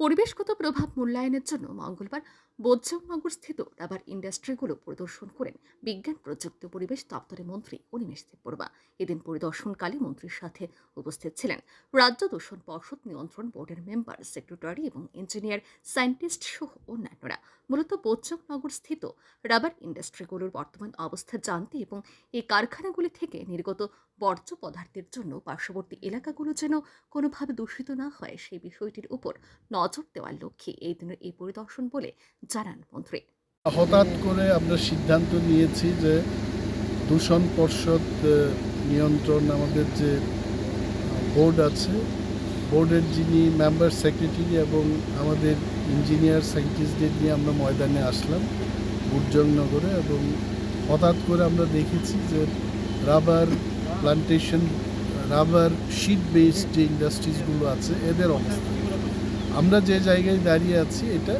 পরিবেশগত প্রভাব মূল্যায়নের জন্য মঙ্গলবার বোজ্জনগর স্থিত রাবার ইন্ডাস্ট্রিগুলো পরিদর্শন করেন বিজ্ঞান প্রযুক্তি পরিবেশ দপ্তরের মন্ত্রী অনিমেষ দেববর্মা। এদিন পরিদর্শনকালে মন্ত্রীর সাথে উপস্থিত ছিলেন রাজ্য দূষণ পর্ষদ নিয়ন্ত্রণ বোর্ডের মেম্বার, সেক্রেটারি এবং ইঞ্জিনিয়ার, সায়েন্টিস্ট সহ অন্যান্যরা। মূলত বোজ্জনগর স্থিত রাবার ইন্ডাস্ট্রিগুলোর বর্তমান অবস্থা জানতে এবং এই কারখানাগুলি থেকে নির্গত বর্জ্য পদার্থের জন্য পার্শ্ববর্তী এলাকাগুলো যেন কোনোভাবে দূষিত না হয়, সেই বিষয়টির উপর নজর দেওয়ার লক্ষ্যে এই দিনের এই পরিদর্শন বলে জানান মন্ত্রী। হঠাৎ করে আমরা সিদ্ধান্ত নিয়েছি যে দূষণ পর্ষদ নিয়ন্ত্রণ আমাদের যে বোর্ড আছে, বোর্ডের যিনি মেম্বার সেক্রেটারি এবং আমাদের ইঞ্জিনিয়ার সায়েন্টিস্টদের নিয়ে আমরা ময়দানে আসলাম বুর্জংনগরে এবং হঠাৎ করে আমরা দেখেছি যে rubber plantation rubber sheet based যে ইন্ডাস্ট্রিজগুলো আছে, এদের অবস্থা। আমরা যে জায়গায় দাঁড়িয়ে আছি, এটা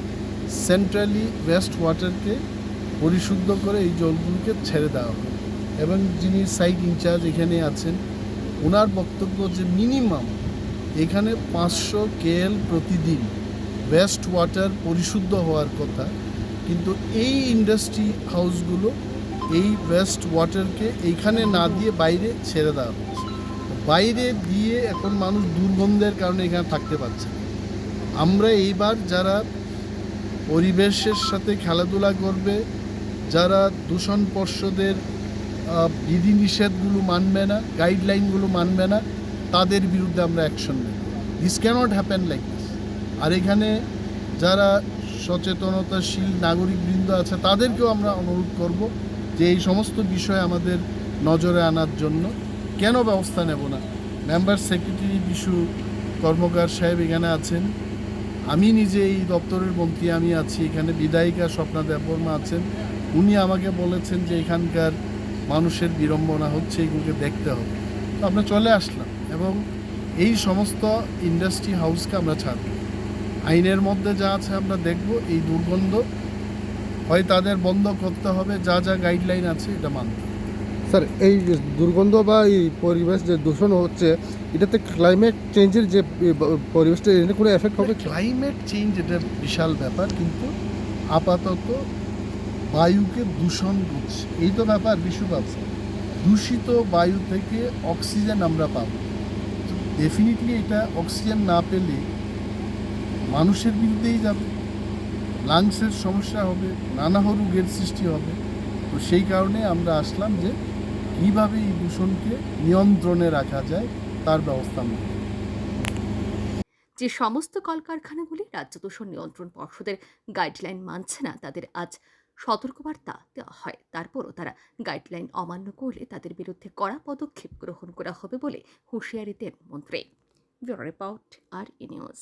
সেন্ট্রালি ওয়েস্ট ওয়াটারকে পরিশুদ্ধ করে এই জলগুলোকে ছেড়ে দেওয়া হবে এবং যিনি সাইট ইনচার্জ এখানে আছেন, ওনার বক্তব্য যে মিনিমাম এখানে পাঁচশো কেএল প্রতিদিন ওয়েস্ট ওয়াটার পরিশুদ্ধ হওয়ার কথা, কিন্তু এই ইন্ডাস্ট্রি হাউসগুলো এই ওয়েস্ট ওয়াটারকে এইখানে না দিয়ে বাইরে ছেড়ে দেওয়া হচ্ছে। বাইরে দিয়ে এখন মানুষ দুর্গন্ধের কারণে এখানে থাকতে পারছে না। আমরা এইবার যারা পরিবেশের সাথে খেলাধুলা করবে, যারা দূষণ পর্ষদের বিধিনিষেধগুলো মানবে না গাইডলাইনগুলো মানবে না, তাদের বিরুদ্ধে আমরা অ্যাকশন নেব। This can't happen like this আর এখানে যারা সচেতনতাশীল নাগরিকবৃন্দ আছে, তাদেরকেও আমরা অনুরোধ করব যে এই সমস্ত বিষয় আমাদের নজরে আনার জন্য। কেন ব্যবস্থা নেব না? মেম্বার সেক্রেটারি বিশু কর্মকার সাহেব এখানে আছেন। আমি নিজে এই দপ্তরের মন্ত্রী, আমি আছি এখানে। বিধায়িকা স্বপ্না দেববর্মা আছেন। উনি আমাকে বলেছেন যে এখানকার মানুষের বিড়ম্বনা হচ্ছে, এগুলোকে দেখতে হবে। তো আমরা চলে আসলাম এবং এই সমস্ত ইন্ডাস্ট্রি হাউসকে আমরা ছাড়ব। আইনের মধ্যে যা আছে আমরা দেখব, এই দুর্গন্ধ। হয় তাদের বন্ধ করতে হবে, যা যা গাইডলাইন আছে, এটা মানতে। স্যার, এই দুর্গন্ধ বা এই পরিবেশ যে দূষণ হচ্ছে, এটাতে ক্লাইমেট চেঞ্জের যে পরিবেশটা এর কোনো এফেক্ট হবে ক্লাইমেট চেঞ্জ এটা বিশাল ব্যাপার, কিন্তু আপাতত বায়ুকে দূষণ করছে। এই তো ব্যাপার বিশ্বব্যাপী দূষিত বায়ু থেকে অক্সিজেন আমরা পাবো। ডেফিনেটলি এটা অক্সিজেন না পেলে মানুষের বিরুদ্ধেই যাবে। লাংসের সমস্যা হবে, নানা রোগের সৃষ্টি হবে। তো সেই কারণে আমরা আসলাম যে কীভাবে এই দূষণকে নিয়ন্ত্রণে রাখা যায় তার ব্যবস্থা। যে সমস্ত কলকারখানাগুলি রাজ্য দূষণ নিয়ন্ত্রণ পর্ষদের গাইডলাইন মানছে না, তাদের আজ সতর্কবার্তা দেওয়া হয়। তারপরও তারা গাইডলাইন অমান্য করলে তাদের বিরুদ্ধে কড়া পদক্ষেপ গ্রহণ করা হবে বলে হুঁশিয়ারি দেন মন্ত্রী। রিপোর্ট আর ই নিউজ।